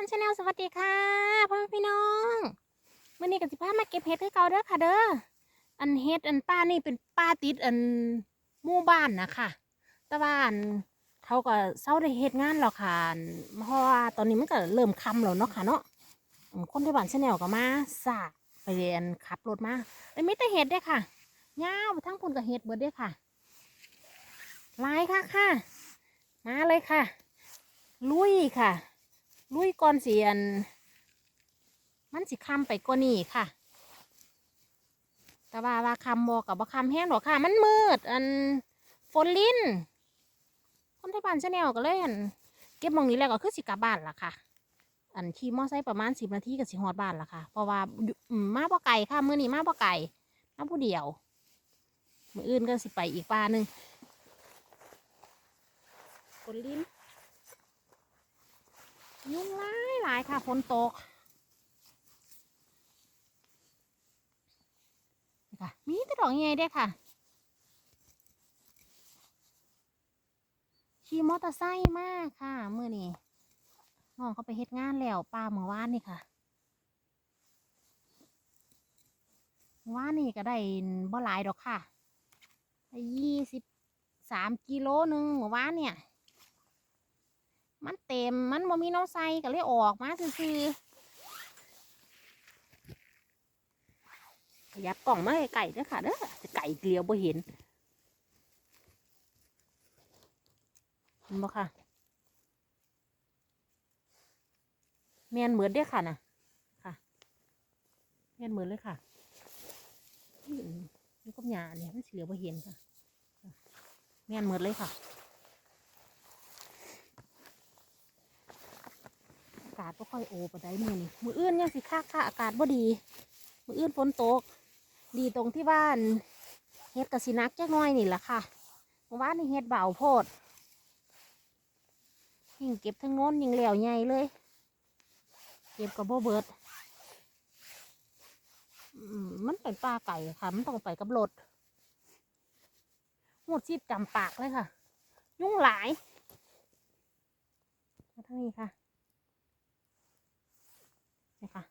มันชาแนลสวัสดีค่ะพ่อแม่พี่น้องมื่อนี้กับสิพามาเก็บเห็ดให้เก่าเด้อค่ะเด้ออันเห็ดอันป้านี่เป็นป้าติดอันหมู่บ้านนะคะต่ว่าอันเขาก็เศร้าได้เฮ็ดงานหรอกค่ะเพราะว่าตอนนี้มันก็เริ่มค่ำแล้วเนาะค่ะเนาะคนที่บ้านชาแนลก็มาสาไปเรียนขับรถมาเลยไม่แต่เห็ดเด้ค่ะยาวทั้งพุ่นกับเห็ดเบิดเด้ค่ะลายค่ะค่ะมาเลยค่ะ ลุยค่ะ ลุยก่อนเสียน มันสิคำไปกว่านี้ค่ะ แต่ว่าว่าคำบอกกับว่าคำแห้งหรอกค่ะ มันมืด อันฝนลิ้น คนที่บ้านชาแนลก็เลยอันเก็บมองนี้แล้วก็คือสิกลับบ้านละค่ะ อันขี่มอไซค์ประมาณสิบนาทีก็สิฮอดบ้านละค่ะ เพราะว่ามาบ่ไก่ค่ะมื้อนี้มาบ่ไก่มาผู้เดียว มื้ออื่นก็สิไปอีกป่าหนึ่งฝนลิ้น ยุงหลายหลายค่ะฝนตกค่ะมีแต่ดอกใหญ่เด้ค่ะขี่มอเตอร์ไซค์มากค่ะเมื่อนี้น้องเขาไปเฮ็ดงานแล้วป้าเมื่อวานนี่ค่ะเมื่อวานนี่ก็ได้บ่หลายดอกค่ะได้ยี่สิบสามกิโลหนึ่งเมื่อวานเนี่ย มันเต็มมันบ่มีน้ำใส่ก็เลยออกมาซื่อขยับกล่องมาให้ไก่เด้อค่ะเด้อจะไก่เกลียวบ่เห็นเห็นบ่ค่ะแม่นเหมือนเด้อค่ะนะค่ะแม่นเหมือนเลยค่ะนี่ก็หยาเนี่ยมันสิเหลียบ่เห็นค่ะค่ะแมนเหมือนเลยค่ะากาศบ่ค่อยโอปานใดมือนี่มืออื่นยังสิคักค่ะอากาศบ่ดี มืออื่นฝนตก ดีตรงที่บ้านเฮ็ดกะสินักจักน้อยนี่แหละค่ะเมื่อวานนี่เฮ็ดเบาโพดยิ่งเก็บทั้งโน้นยิ่งเหลวใหญ่เลย เก็บกับโบเบิดอืมมันเป็นปลาไก่ค่ะ มันต้องไปกับรถหมดชีพจำปากเลยค่ะ ยุ่งหลายมาทางนี้ค่ะ นี่ค่ะ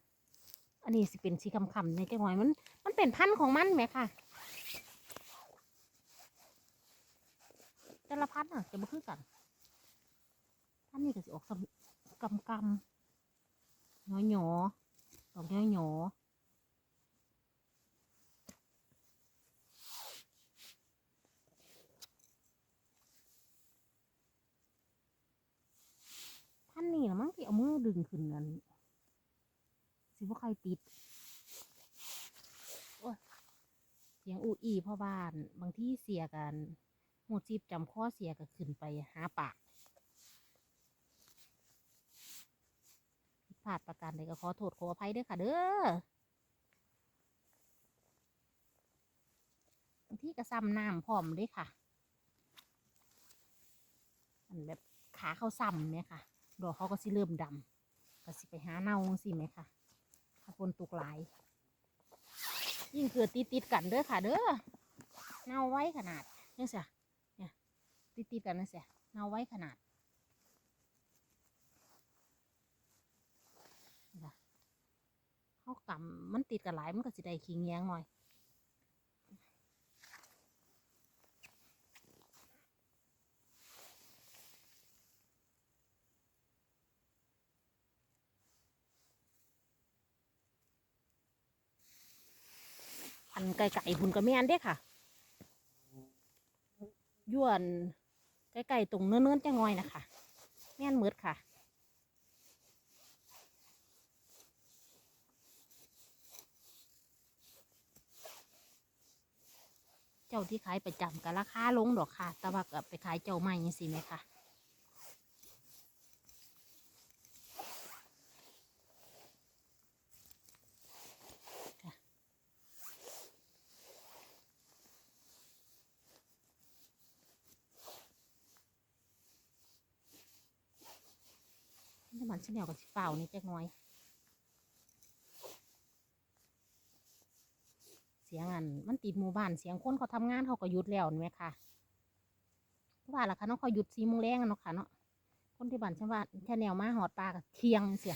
อันนี้สิเป็นสีคำๆในแก้วหอยมัน มันเป็นพันธุ์ของมันไหมค่ะแต่ละพันธุ์อะจะมาคือกันพันธุ์นี้ก็สิออกกำกำหยอหยอๆดอกหยอหยอพันธุ์นี้นะมั้งที่เอามือดึงขึ้นนั่น สิว่าใครติด โอ้ยเสียงอูอีพ่อบ้าน บางที่เสียกันหมดจีบจำข้อเสียก็ขึ้นไปหาปากผิดพลาดประการใดก็ขอโทษขออภัยด้วยค่ะเด้อบางที่ก็ซ้ำน้ำพร้อมด้วยค่ะอันแบบขาเขาซ้ำเนี่ยค่ะ ดอกเขาก็สิเริ่มดำก็สิไปหาเน่าสิไหมค่ะถ้าฝนตกหลาย ยิ่งเกิดติดติดกันเด้อค่ะ เด้อเน่าไว้ขนาดนี่ยเสียเนี่ยติดติดกันนะเสียเน่าไว้ขนาดเขากำมันติดกันหลายมันก็สิได้ขี้แงงหน่อย ไก่ไก่หุ่นก็แม่นเด้ค่ะยวนไก่ไก่ตรงเนื้อๆจังงอยนะคะแม่นมืดค่ะเจ้าที่ขายประจำก็ราคาลงดอกค่ะ แต่ว่าก็ไปขายเจ้าใหม่ยังสิไหมคะนี่ มันชิ้นเดียวกับสิเปล่านี่จักน้อย เสียงอันมันติดหมู่บ้านเสียงคนเขาทำงานเขาก็หยุดแล้วเห็นไหมคะว่าล่ะคะน้องเขาหยุดสีโมงแรงอะเนาะค่ะเนาะคนที่บ้านชาวบ้านแค่แนวมาหอดปลาเทียงเสีย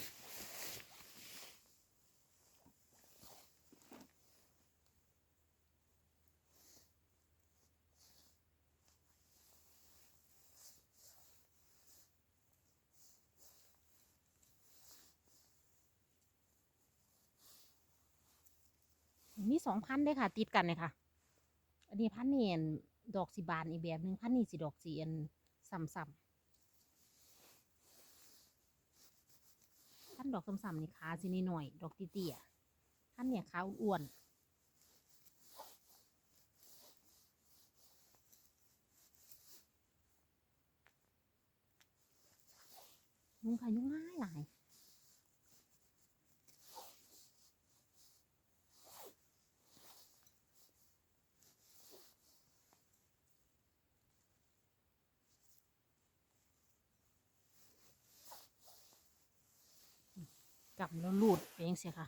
สองพันได้ค่ะ ติดกันเลยค่ะ อันนี้พันนี่อนดอกสีบานอีกแบบหนึ่งพันนี่สีดอกสีอันซ้ำๆพันดอกซ้ำๆนี่ขาสีนิดหน่อย ดอกเตี้ยๆพันเนี่ยขาอ้วนๆยุงค่ะยุงง่ายหลาย กำแล้วรูดไปยังเสียค่ะ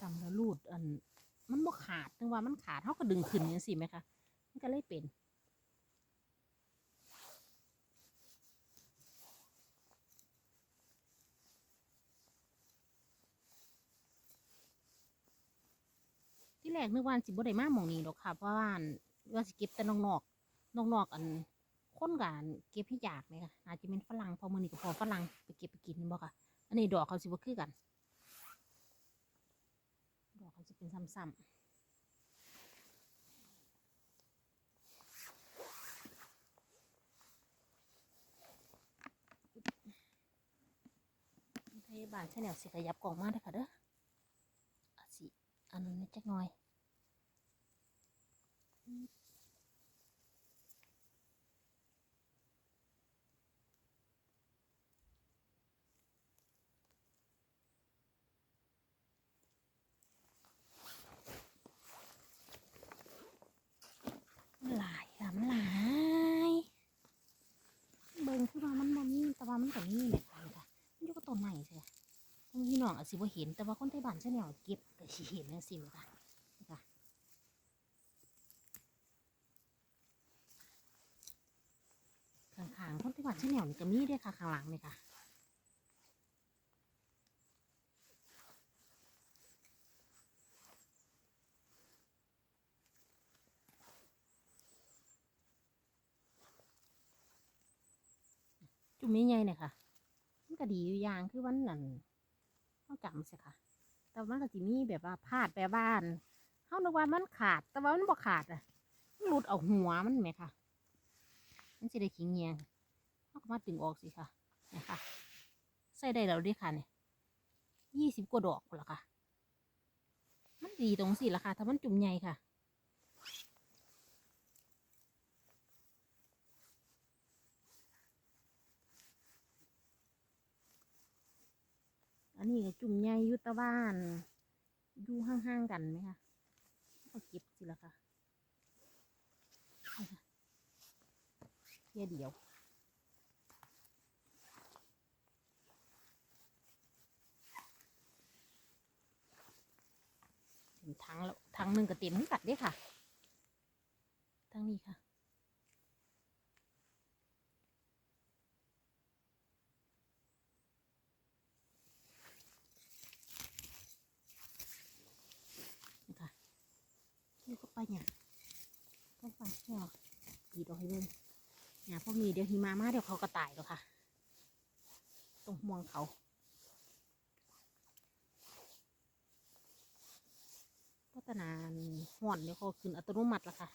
กำแล้วรูดอัน มันบ่ขาดถึงว่ามันขาดเท่าก็ดึงขึ้นยังสิไหมคะมันก็เลยเป็นที่แรกนึกว่าสิบ่ได้มาหมองนี้ดอกค่ะเพราะว่าว่าสิเก็บแต่นอกนอกนอกนอกๆอัน คนกันเก็บให้อยากเลยค่ะอาจจะเป็นฝรั่งพอมือนี้ก็พอฝรั่งไปเก็บไปกินบ่ค่ะ อันนี้ดอกเขาสิบ่คือกัน ดอกเขาจะเป็นซ้ำๆพยาบาลใช่แนวสิขยับกล่องมากเลยค่ะเด้ออาสิอันนั้นจักหน่อย มันหลายค่ะมันหลาย เบิ่งคือว่ามันบ่ กันก็มีแหละค่ะค่ะมันอยู่กับต้นไม้ใช่คนพี่น้องอาจสิบ่เห็น แต่ว่าคนไทยบ้านใช่แนวเก็บก็สิเห็นจังซี่แหละค่ะค่ะข้างๆคนไทยบ้านใช่แนวนี่ก็มีด้วยค่ะข้างหลังนี่ค่ะ จุ่มใหญ่ๆเนี่ยค่ะ มันก็ดีอยู่อย่างคือวันนั้นเขาจำสิค่ะ แต่มันก็สิมีแบบว่าพลาดไปบ้านเขานึกว่ามันขาด แต่ว่ามันบ่ขาดอะมันหลุดเอาหัวมันไหมค่ะ มันสิได้ขี้เงียงเขาก็มาดึงออกสิค่ะนี่ยค่ะใส่ได้แล้วด้วยค่ะเนี่ยยี่สิบกว่าดอกพุ่นละค่ะ มันดีตรงสิละค่ะ ถ้ามันจุ่มใหญ่ค่ะ นนี้ก็จุ่มใหญ่อยุตะบ้านอยู่ห่างๆกันไหมคะก็เก็บสิละค่ะนี่ค่ะเทียเดียวทั้งแล้วทั้งหนึ่งก็เต็มกัดด้ค่ะทั้งนี้ค่ะ นี่ค่ะนี่ก็ไปเนี่ยก็ไปเที่ยว ดีดอกให้เบิ่งเนี่ยพวกนี้เดี๋ยวหิมะมาเดี๋ยวเขาก็ตายแล้วค่ะต้องห่วงเขาพัฒนานห่อนเดี๋ยวเขาขึ้นอัตโนมัติแล้วค่ะ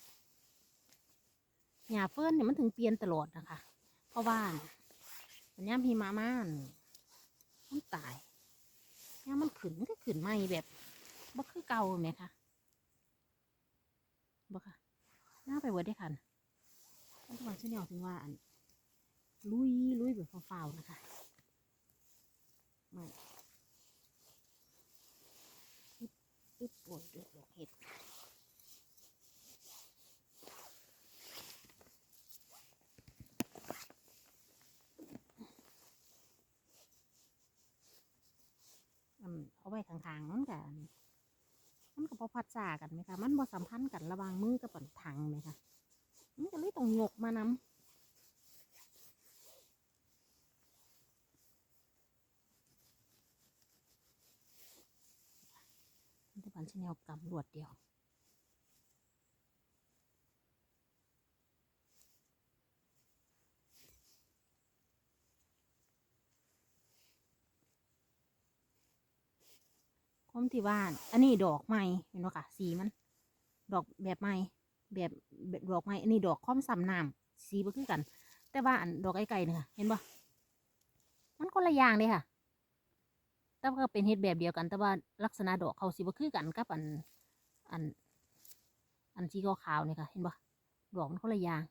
หญ้าเฟิร์นเนี่ยมันถึงเปลี่ยนตลอดนะคะ เพราะว่ามันย่ำหิมะมาอั่นมันตายย่ำมันขึ้นก็ขึ้นใหม่แบบบ่คือเก่าไหมคะบ่ค่ะน่าไปเวิร์ดได้ค่ะ ท่านผู้ชมเช่นเดียวถึงว่าอันลุยลุยแบบฟ้าวๆนะคะม่อึ๊บอึ๊บโอ้ยดอดดอกเห็ดอืมเอาไว้ข้างๆนั่นกันมันก็พอพัดจากันไหมคะ มันบ่สัมพันธ์กันระหว่างมือกับปนถังไหมคะ มันจะไม่ต้องหงกมานำ้ำรัฐบาลชแนลกำรวดเดียวคมที่บ้าน อันนี้ดอกไม้เห็นไหมคะสีมัน ดอกแบบไม้ แบบแบบดอกไม้อันนี้ดอกค้อมซ้ำน้ำสีบ่คือกัน แต่ว่าอันดอกไก่ๆเนี่ยค่ะเห็นปะมันคนละอย่างเลยค่ะ แต่ก็เป็นเห็ดแบบเดียวกัน แต่ว่าลักษณะดอกเขาสีบ่คือกันกับอันอัน อันสีขาวๆเนี่ยค่ะ เห็นปะดอกมันคนละอย่าง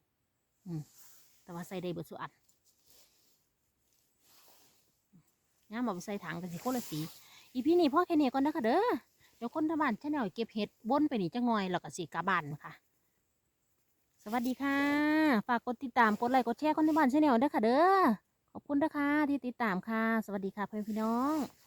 อืมแต่ว่าใส่ได้เบิดสุอันงามเอาไปใส่ถังกันสิคนละสี อีพี่นี่พ่อแค่นี้ก่อนนะคะเด้อ เดี๋ยวคนทางบ้านชาแนลเก็บเห็ดวนไปนี่จะงอยแล้วก็สีกลับบ้านค่ะ วัสดีค่ะ ฝากกดติดตามกดไลค์กดแชร์คนที่บ้านชาแนลด้วยค่ะเด้อขอบคุณนะคะที่ติดตามค่ะ สวัสดีค่ะเพื่อนพี่น้อง